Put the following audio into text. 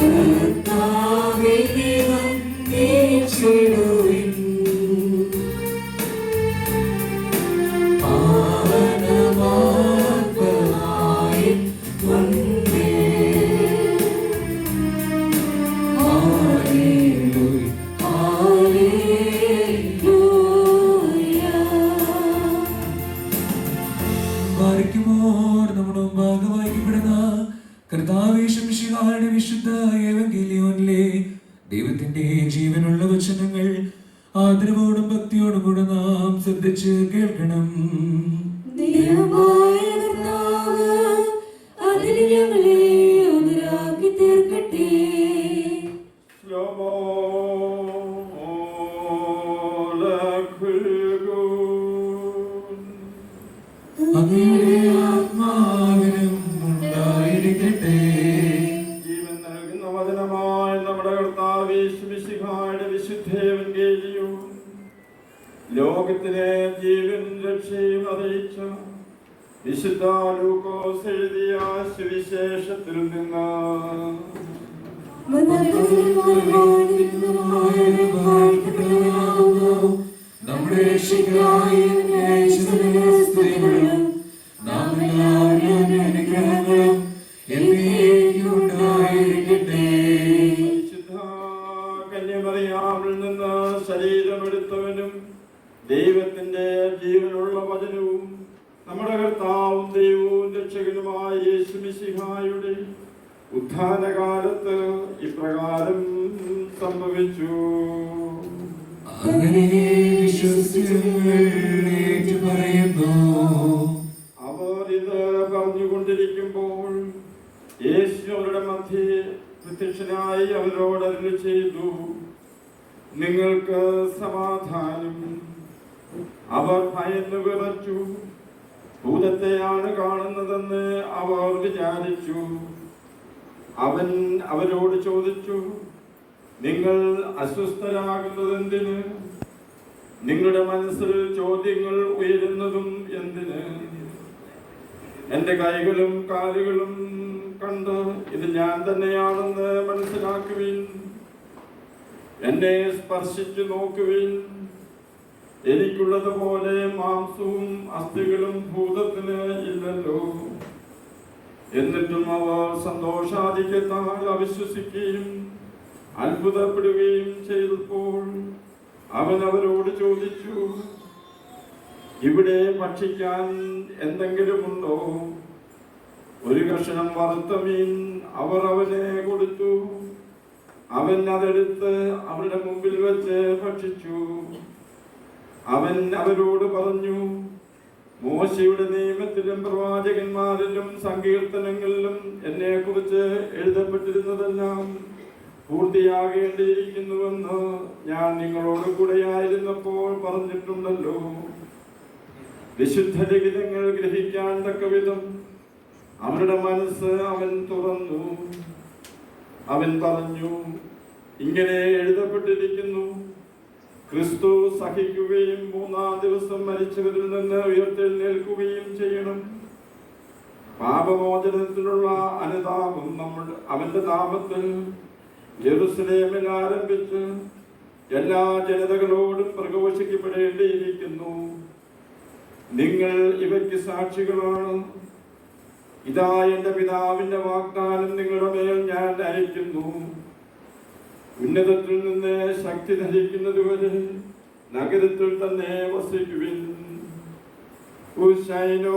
കർത്താവിനെ വന്ദിച്ചിടുവിൻ. പാവനമാർഗമായി കർത്താവേശമിഷിഹായുടെ വിശുദ്ധ ഏവങ്കേലിയോനിലെ ദൈവത്തിന്റെ ജീവനുള്ള വചനങ്ങൾ ആദരവോടും ഭക്തിയോടും കൂടെ നാം ശ്രദ്ധിച്ച് കേൾക്കണം. അങ്ങയുടെ ആത്മാവിനും ഉണ്ടായിരിക്കട്ടെ രക്ഷയും അറിയിച്ച വിശുദ്ധ ലൂക്കോസ് എഴുതിയ സുവിശേഷത്തിൽ നിന്ന് ദൈവത്തിന്റെ ജീവനുള്ള വചനവും നമ്മുടെ കർത്താവും ദൈവവും രക്ഷകനുമായ യേശുമിശിഹായുടെ ഉത്ഥാനകാലത്ത് ഇപ്രകാരം സംഭവിച്ചു. അവർ ഇത് പറഞ്ഞുകൊണ്ടിരിക്കുമ്പോൾ യേശു അവരുടെ മധ്യേ പ്രത്യക്ഷനായി അവരോട് അരുളി ചെയ്തു നിങ്ങൾക്ക് സമാധാനം അവർ ഭയന്ന് വിറച്ചു. ഭൂതത്തെയാണ് കാണുന്നതെന്ന് അവർ വിചാരിച്ചു. അവൻ അവരോട് ചോദിച്ചു നിങ്ങൾ അസ്വസ്ഥരാകുന്നത് എന്തിന് നിങ്ങളുടെ മനസ്സിൽ ചോദ്യങ്ങൾ ഉയരുന്നതും എന്തിന്? എന്റെ കൈകളും കാലുകളും കണ്ട് ഇത് ഞാൻ തന്നെയാണെന്ന് മനസ്സിലാക്കുവിൻ. എന്നെ സ്പർശിച്ചു നോക്കുവിൻ. എനിക്കുള്ളതുപോലെ മാംസവും അസ്ഥികളും ഭൂതത്തിന് ഇല്ലല്ലോ. എന്നിട്ടും അവർ സന്തോഷാധിക്യത്താൽ അവിശ്വസിക്കുകയും അത്ഭുതപ്പെടുകയും ചെയ്തപ്പോൾ അവൻ അവരോട് ചോദിച്ചു ഇവിടെ ഭക്ഷിക്കാൻ എന്തെങ്കിലും ഉണ്ടോ ഒരു കഷണം വറുത്ത മീൻ അവർ അവനെ കൊടുത്തു. അവൻ അതെടുത്ത് അവരുടെ മുമ്പിൽ വെച്ച് ഭക്ഷിച്ചു. അവൻ അവരോട് പറഞ്ഞു മോശയുടെ നിയമത്തിലും പ്രവാചകന്മാരിലും സങ്കീർത്തനങ്ങളിലും എന്നെ കുറിച്ച് എഴുതപ്പെട്ടിരുന്നതെല്ലാം പൂർത്തിയാകേണ്ടിയിരിക്കുന്നുവെന്ന് ഞാൻ നിങ്ങളോട് കൂടെയായിരുന്നപ്പോൾ പറഞ്ഞിട്ടുണ്ടല്ലോ. വിശുദ്ധ ലിഖിതങ്ങൾ ഗ്രഹിക്കാൻ തക്കവിധം അവരുടെ മനസ്സ് അവൻ തുറന്നു. അവൻ പറഞ്ഞു ഇങ്ങനെ എഴുതപ്പെട്ടിരിക്കുന്നു. ക്രിസ്തു സഹിക്കുകയും മൂന്നാം ദിവസം മരിച്ചവരിൽ നിന്ന് ഉയർത്തെഴുന്നേൽക്കുകയും ചെയ്യണം. പാപമോചനത്തിനുള്ള അനുതാപം നമ്മൾ അവന്റെ നാമത്തിൽ ജെറുസലേമിൽ ആരംഭിച്ച് എല്ലാ ജനതകളോടും പ്രഘോഷിക്കപ്പെടേണ്ടിയിരിക്കുന്നു. നിങ്ങൾ ഇവയ്ക്ക് സാക്ഷികളാണ്. ഇതാ എന്റെ പിതാവിന്റെ വാഗ്ദാനം നിങ്ങളുടെ മേൽ ഞാൻ അയക്കുന്നു ഉന്നതത്തിൽ നിന്ന് ശക്തി ധരിക്കുന്നത് വരെ നഗരത്തിൽ തന്നെ വസിക്കുവിൻ. ഉശൈനോ.